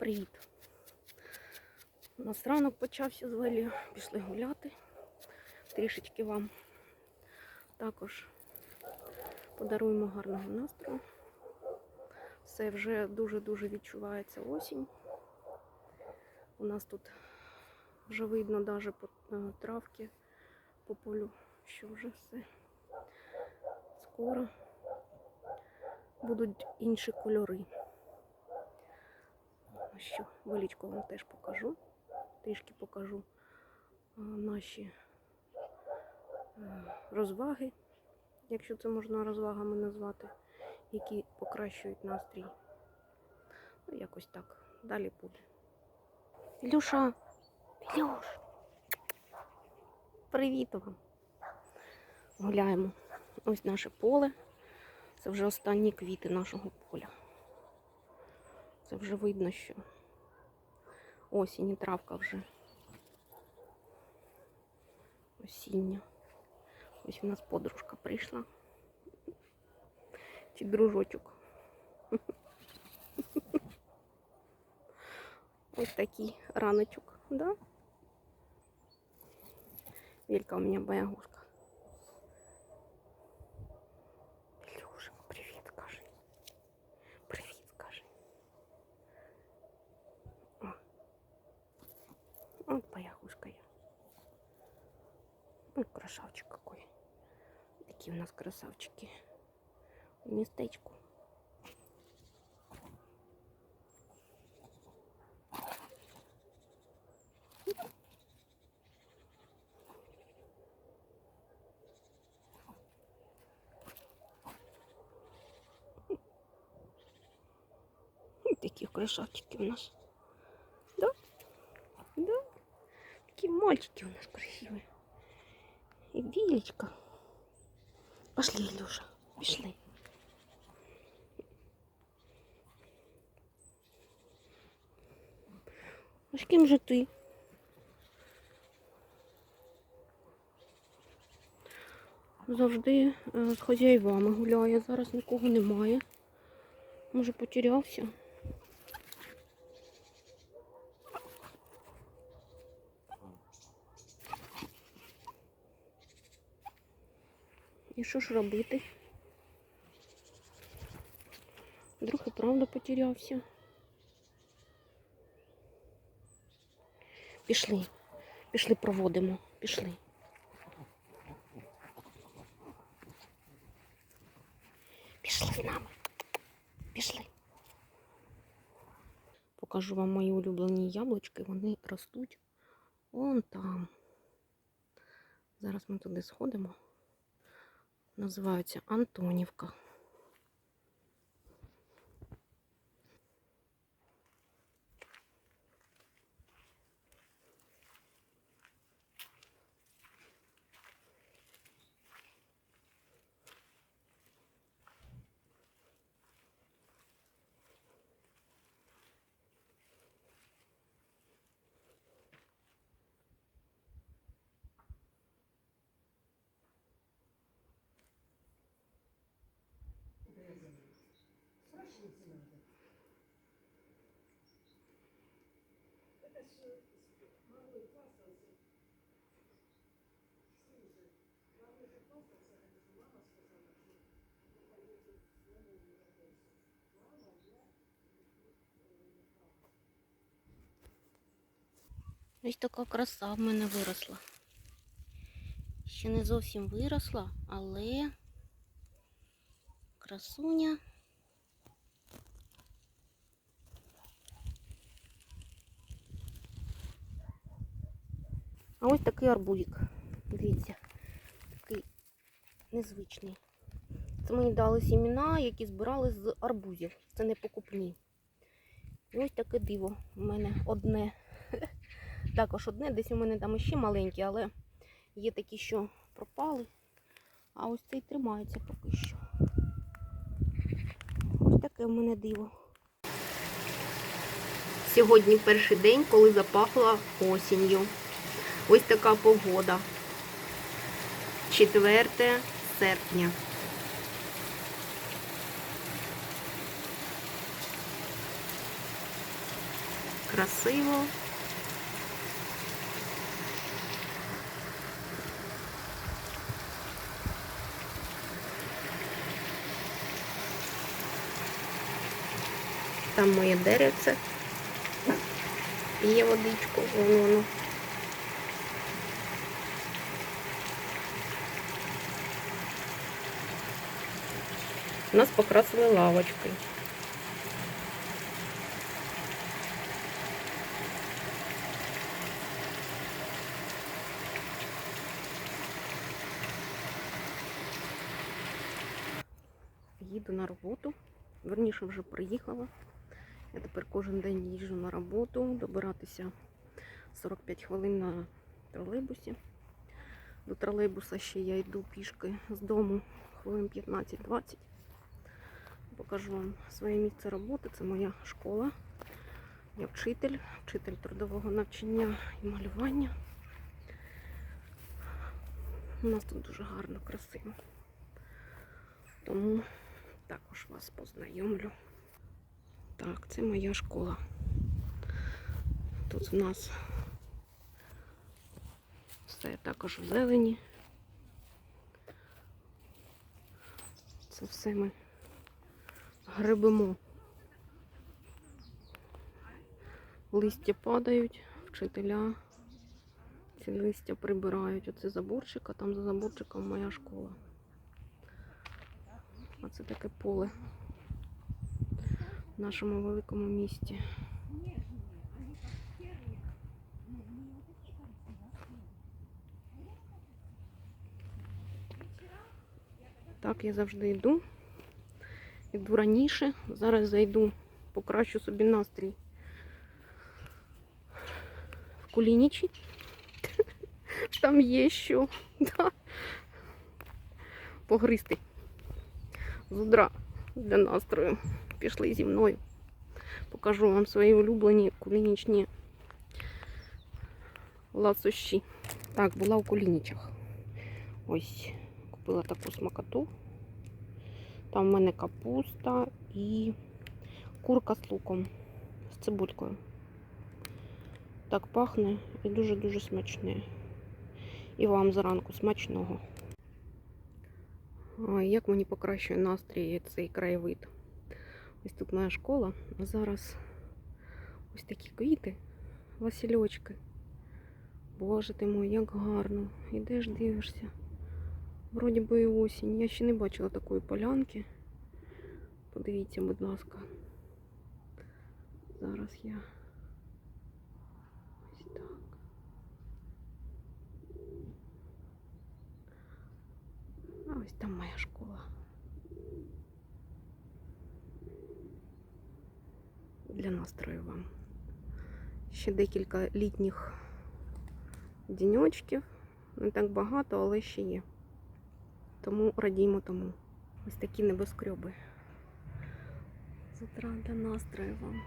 Привіт! У нас ранок почався з Велію. Пішли гуляти. Трішечки вам також подаруємо гарного настрою. Все вже дуже-дуже відчувається осінь. У нас тут вже видно навіть по е, травки, по полю, що вже все скоро будуть інші кольори. Ну Що, величко вам теж покажу. Трішки покажу наші е, розваги, якщо це можна розвагами назвати, які покращують настрій. Ну, якось так. Далі буде. Ілюша! Ілюш! Привіт вам! Гуляємо. Ось наше поле. Це вже останні квіти нашого поля. Це вже видно, що осінь і травка вже осіння. Ось у нас подружка прийшла. Чи дружочок. Ось такий раночок, да? Велька у меня боягузка. Красавчик какой. Такие у нас красавчики. Местечку. Такі красавчики у нас. Да? Да? Такі мальчики у нас красивые. И Вилечка. Пошли, Илюша, пошли. А з ким же ти? Завжди з хазяївами гуляє. Зараз нікого немає. Може потерявся. І що ж робити? Вдруг і правда потерявся. Пішли, пішли, проводимо, пішли. Пішли з нами. Пішли. Покажу вам мої улюблені яблучки. Вони ростуть вон там. Зараз ми туди сходимо. Називаються Антонівка. Ось така краса в мене виросла. Ще не зовсім виросла, але красуня. А ось такий арбузик. Дивіться, такий незвичний. Це мені дали сімена, які збирали з арбузів. Це не покупні. І ось таке диво. У мене одне. Також одне, десь у мене там ще маленькі, але є такі, що пропали. А ось цей тримається поки що. Ось таке в мене диво. Сьогодні перший день, коли запахло осінню. Ось така погода. 4 серпня. Красиво. Там моє деревце. Є водичку, воно воно. Нас покрасили лавочкою. Їду на роботу. Верніше вже приїхала. Я тепер кожен день їжджу на роботу, добиратися 45 хвилин на тролейбусі. До тролейбуса ще я йду пішки з дому хвилин 15-20. Покажу вам своє місце роботи. Це моя школа. Я вчитель, вчитель трудового навчання і малювання. У нас тут дуже гарно, красиво. Тому також вас познайомлю. Так, це моя школа. Тут в нас все також в зелені. Це все ми грибимо. Листя падають, вчителя ці листя прибирають. Оце заборчик, а там за заборчиком моя школа. А це таке поле в нашому великому місті. Так, я завжди йду. Йду раніше. Зараз зайду, покращу собі настрій в Кулінічі. Там є що. Да. Погристи. З утра для настрою. Пішли зі мною. Покажу вам свої улюблені кулінічні ласощі. Так, була у кулінічах. Ось, купила таку смакоту. Там в мене капуста і курка з луком, з цибулькою. Так пахне і дуже-дуже смачне. І вам зранку смачного. Ой, як мені покращує настрій цей краєвид. Ось тут моя школа, а зараз ось такі квіти, васильочки. Боже ти мой, як гарно. Ідеш, дивишся. Вроді би і осінь. Я ще не бачила такої полянки. Подивіться, будь ласка. Зараз я ось так. А ось там моя школа. Для настрою вам. Ще декілька літніх діньочків. Не так багато, але ще є. Тому радімо тому. Ось такі небоскреби. Затрата настрою вам.